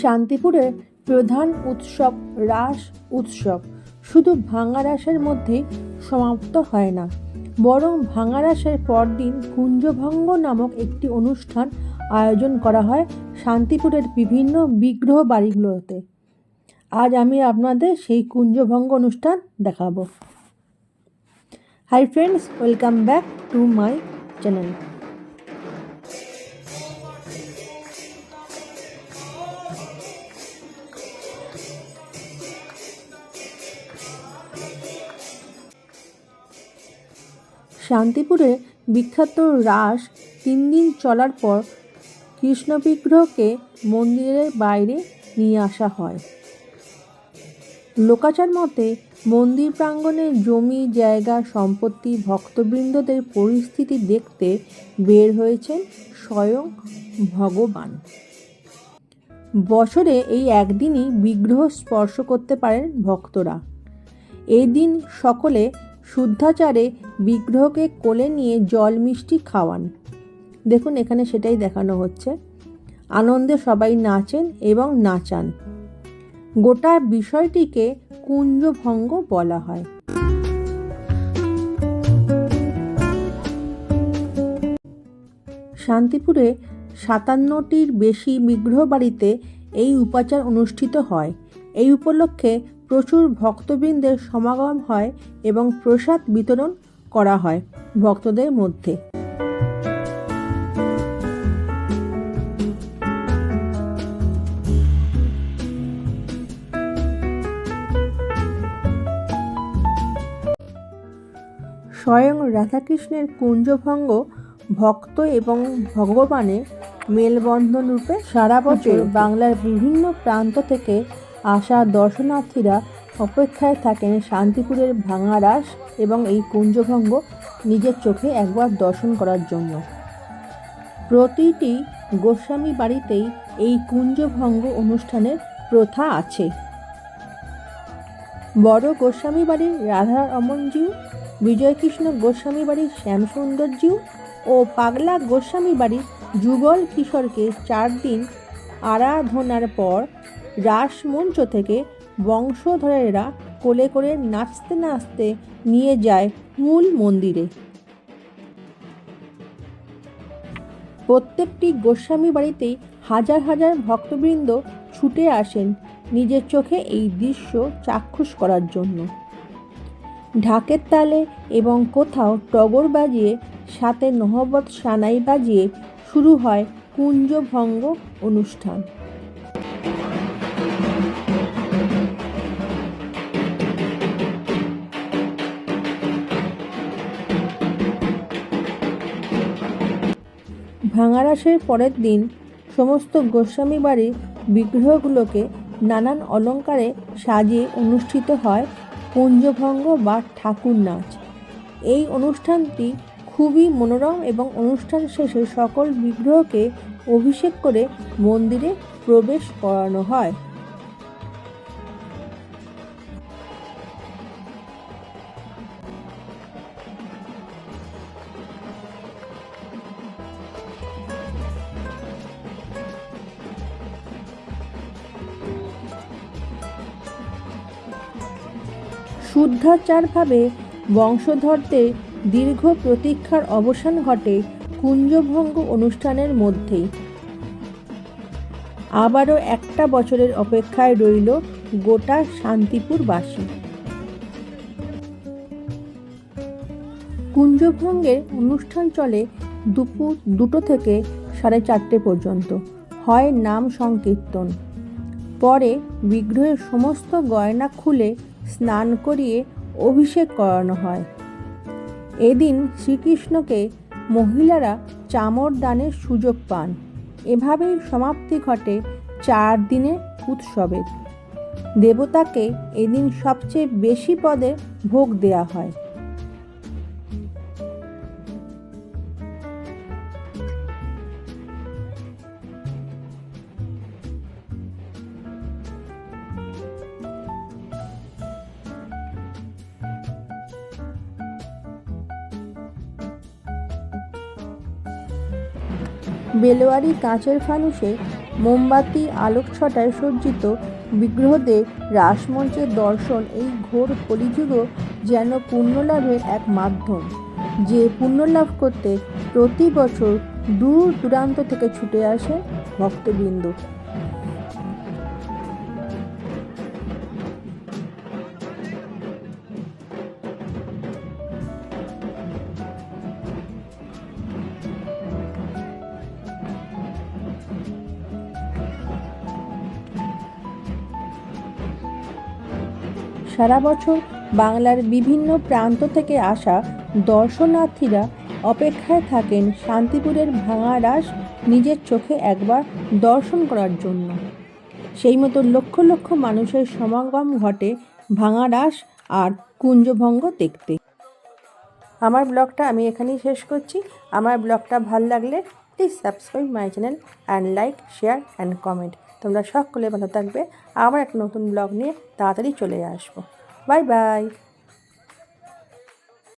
শান্তিপুরের প্রধান উৎসব রাস উৎসব। শুধু ভাঙা রাসের মধ্যেই সমাপ্ত হয় না, বরং ভাঙা রাসের পরদিন কুঞ্জভঙ্গ নামক একটি অনুষ্ঠান আয়োজন করা হয় শান্তিপুরের বিভিন্ন বিগ্রহ বাড়িগুলোতে। আজ আমি আপনাদের সেই কুঞ্জভঙ্গ অনুষ্ঠান দেখাবো। Hi friends, welcome back to my channel. শান্তিপুরে বিখ্যাত রাস তিন দিন চলার পর কৃষ্ণ বিগ্রহকে মন্দিরের বাইরে নিয়ে আসা হয়। লোকাচার মতে, মন্দির প্রাঙ্গণে জমি, জায়গা, সম্পত্তি, ভক্তবৃন্দদের পরিস্থিতি দেখতে বের হয়েছেন স্বয়ং ভগবান। বছরে এই একদিনই বিগ্রহ স্পর্শ করতে পারেন ভক্তরা। এই দিন সকলে শুদ্ধাচারে বিগ্রহকে কোলে নিয়ে জল মিষ্টি খাওয়ান। দেখুন, এখানে সেটাই দেখানো হচ্ছে। আনন্দে সবাই নাচেন এবং নাচান। গোটা বিষয়টিকে কুঞ্জভঙ্গ বলা হয়। শান্তিপুরে সাতান্নটির বেশি বিগ্রহ বাড়িতে এই উপাচার অনুষ্ঠিত হয়। এই উপলক্ষে প্রচুর ভক্তবৃন্দের সমাগম হয় এবং প্রসাদ বিতরণ করা হয় ভক্তদের মধ্যে। স্বয়ং রাধাকৃষ্ণের কুঞ্জভঙ্গ ভক্ত এবং ভগবানের মেলবন্ধন রূপে সারা বছর বাংলার বিভিন্ন প্রান্ত থেকে আসা দর্শনার্থীরা অপেক্ষায় থাকেন শান্তিপুরের ভাঙারাস এবং এই কুঞ্জভঙ্গ নিজের চোখে একবার দর্শন করার জন্য। প্রতিটি গোস্বামী বাড়িতেই এই কুঞ্জভঙ্গ অনুষ্ঠানের প্রথা আছে। বড় গোস্বামী বাড়ির রাধা রমনজিউ বিজয়কৃষ্ণ গোস্বামী বাড়ির শ্যামসুন্দরজিউ ও পাগলা গোস্বামী বাড়ির যুগল কিশোরকে চার দিন আরাধনার পর রাসমঞ্চ থেকে বংশধরেরা কোলে করে নাচতে নাচতে নিয়ে যায় মূল মন্দিরে। প্রত্যেকটি গোস্বামী বাড়িতেই হাজার হাজার ভক্তবৃন্দ ছুটে আসেন নিজের চোখে এই দৃশ্য চাক্ষুষ করার জন্য। ঢাকের তালে এবং কোথাও টগর বাজিয়ে, সাথে নহবত সানাই বাজিয়ে শুরু হয় কুঞ্জভঙ্গ অনুষ্ঠান। ভাঙারাসের পরের দিন সমস্ত গোস্বামী বাড়ির বিগ্রহগুলোকে নানান অলঙ্কারে সাজিয়ে অনুষ্ঠিত হয় পুঞ্জভঙ্গ বা ঠাকুর নাচ। এই অনুষ্ঠানটি খুবই মনোরম এবং অনুষ্ঠান শেষে সকল বিগ্রহকে অভিষেক করে মন্দিরে প্রবেশ করানো হয়। শুদ্ধাচারভাবে বংশধরদের দীর্ঘ প্রতীক্ষার অবসান ঘটে কুঞ্জভঙ্গ অনুষ্ঠানের মধ্যেই। আবারও একটা বছরের অপেক্ষায় রইল গোটা শান্তিপুরবাসী। কুঞ্জভঙ্গের অনুষ্ঠান চলে দুপুর দুটো থেকে সাড়ে চারটে পর্যন্ত। হয় নাম সংকীর্তন। পরে বিগ্রহের সমস্ত গয়না খুলে স্নান করিয়ে অভিষেক করানো হয়। এদিন শ্রীকৃষ্ণকে মহিলারা চামর দানের সুযোগ পান। এভাবেই সমাপ্তি ঘটে চার দিনের উৎসবের দেবতাকে এদিন সবচেয়ে বেশি পদে ভোগ দেয়া হয়। বেলোয়ারি কাঁচের ফানুসে মোমবাতি আলোকছটায় সজ্জিত বিগ্রহদের রাসমঞ্চের দর্শন এই ঘোর কলিযুগ যেন পুণ্যলাভের এক মাধ্যম। যে পুণ্যলাভ করতে প্রতি বছর দূর দূরান্ত থেকে ছুটে আসে ভক্তবৃন্দ। সারা বছর বাংলার বিভিন্ন প্রান্ত থেকে আসা দর্শনার্থীরা অপেক্ষায় থাকেন শান্তিপুরের ভাঙা রাস নিজের চোখে একবার দর্শন করার জন্য। সেই মতো লক্ষ লক্ষ মানুষের সমাগম ঘটে ভাঙা রাস আর কুঞ্জভঙ্গ দেখতে। আমার ব্লগটা আমি এখানেই শেষ করছি। আমার ব্লগটা ভালো লাগলে please subscribe my channel and like share and comment তোমরা সকলে ভালো থাকবে। আমার একটা নতুন ব্লগ নিয়ে তাড়াতাড়ি চলে আসব। Bye bye